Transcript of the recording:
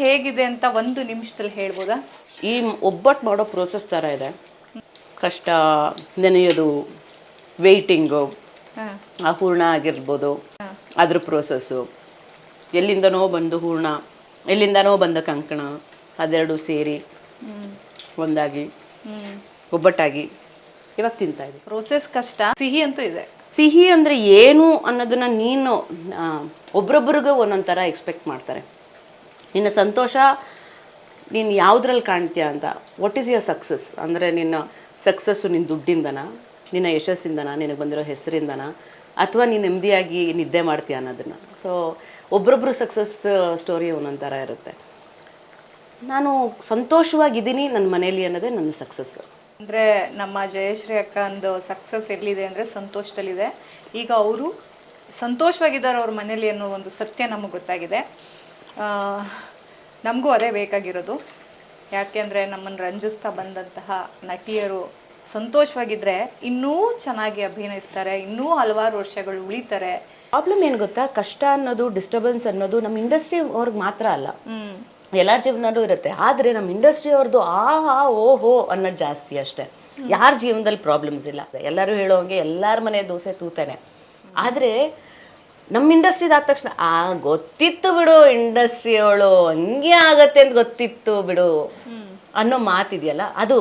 ಹೇಗಿದೆ ಅಂತ ಒಂದು ನಿಮಿಷದಲ್ಲಿ ಹೇಳ್ಬೋದಾ? ಈ ಒಬ್ಬಟ್ಟು ಮಾಡೋ ಪ್ರೋಸೆಸ್ ಥರ ಇದೆ. ಕಷ್ಟ ನೆನೆಯೋದು ವೆಯ್ಟಿಂಗು ಆ ಹೂರ್ಣ ಆಗಿರ್ಬೋದು ಅದ್ರ ಪ್ರೋಸೆಸ್ಸು ಎಲ್ಲಿಂದನೋ ಬಂದು ಹೂರ್ಣ ಎಲ್ಲಿಂದನೋ ಬಂದ ಕಂಕಣ ಅದೆರಡು ಸೇರಿ ಒಂದಾಗಿ ಒಬ್ಬಟ್ಟಾಗಿ ಇವಾಗ ತಿಂತಾ ಇದೆ ಪ್ರೋಸೆಸ್ ಕಷ್ಟ. ಸಿಹಿ ಅಂತೂ ಇದೆ. ಸಿಹಿ ಅಂದರೆ ಏನು ಅನ್ನೋದನ್ನ ನೀನು ಒಬ್ರೊಬ್ರಿಗೂ ಒಂದೊಂದು ಥರ ಎಕ್ಸ್ಪೆಕ್ಟ್ ಮಾಡ್ತಾರೆ. ನಿನ್ನ ಸಂತೋಷ ನೀನು ಯಾವುದ್ರಲ್ಲಿ ಕಾಣ್ತೀಯ ಅಂತ. ವಾಟ್ ಈಸ್ ಯುವರ್ ಸಕ್ಸಸ್ ಅಂದರೆ ನಿನ್ನ ಸಕ್ಸಸ್ಸು ನಿನ್ನ ದುಡ್ಡಿಂದನ, ನಿನ್ನ ಯಶಸ್ಸಿಂದನ, ನಿನಗೆ ಬಂದಿರೋ ಹೆಸರಿಂದನ, ಅಥವಾ ನೀನು ನೆಮ್ಮದಿಯಾಗಿ ನಿದ್ದೆ ಮಾಡ್ತೀಯ ಅನ್ನೋದನ್ನು. ಸೊ ಒಬ್ರೊಬ್ರು ಸಕ್ಸಸ್ ಸ್ಟೋರಿ ಒಂದೊಂದು ಥರ ಇರುತ್ತೆ. ನಾನು ಸಂತೋಷವಾಗಿದ್ದೀನಿ ನನ್ನ ಮನೇಲಿ ಅನ್ನೋದೇ ನನ್ನ ಸಕ್ಸಸ್ಸು ಅಂದರೆ ನಮ್ಮ ಜಯಶ್ರೀ ಅಕ್ಕ ಒಂದು ಸಕ್ಸಸ್ ಎಲ್ಲಿದೆ ಅಂದರೆ ಸಂತೋಷದಲ್ಲಿದೆ. ಈಗ ಅವರು ಸಂತೋಷವಾಗಿದ್ದಾರೆ ಅವ್ರ ಮನೇಲಿ ಅನ್ನೋ ಒಂದು ಸತ್ಯ ನಮಗೆ ಗೊತ್ತಾಗಿದೆ. ನಮಗೂ ಅದೇ ಬೇಕಾಗಿರೋದು. ಯಾಕೆಂದ್ರೆ ನಮ್ಮನ್ನು ರಂಜಿಸ್ತಾ ಬಂದಂತಹ ನಟಿಯರು ಸಂತೋಷವಾಗಿದ್ದರೆ ಇನ್ನೂ ಚೆನ್ನಾಗಿ ಅಭಿನಯಿಸ್ತಾರೆ ಇನ್ನೂ ಹಲವಾರು ವರ್ಷಗಳು ಉಳಿತಾರೆ. ಪ್ರಾಬ್ಲಮ್ ಏನು ಗೊತ್ತಾ? ಕಷ್ಟ ಅನ್ನೋದು ಡಿಸ್ಟರ್ಬೆನ್ಸ್ ಅನ್ನೋದು ನಮ್ಮ ಇಂಡಸ್ಟ್ರಿ ಅವ್ರಿಗೆ ಮಾತ್ರ ಅಲ್ಲ. ಹ್ಮ್. ಎಲ್ಲರ ಜೀವನದಲ್ಲೂ ಇರುತ್ತೆ. ಆದರೆ ನಮ್ಮ ಇಂಡಸ್ಟ್ರಿ ಅವ್ರದ್ದು ಆ ಹಾ ಓ ಹೋ ಅನ್ನೋದು ಜಾಸ್ತಿ ಅಷ್ಟೇ. ಯಾರ ಜೀವನದಲ್ಲಿ ಪ್ರಾಬ್ಲಮ್ಸ್ ಇಲ್ಲ. ಎಲ್ಲರೂ ಹೇಳೋಂಗೆ ಎಲ್ಲರ ಮನೆ ದೋಸೆ ತೂತಾನೆ. ಆದರೆ ನಮ್ಮ ಇಂಡಸ್ಟ್ರಿದ ಆದ ತಕ್ಷಣ ಆ ಗೊತ್ತಿತ್ತು ಬಿಡು ಇಂಡಸ್ಟ್ರಿಯವಳು ಹಂಗೆ ಆಗತ್ತೆ ಅಂತ ಗೊತ್ತಿತ್ತು ಬಿಡು ಅನ್ನೋ ಮಾತಿದೆಯಲ್ಲ ಅದು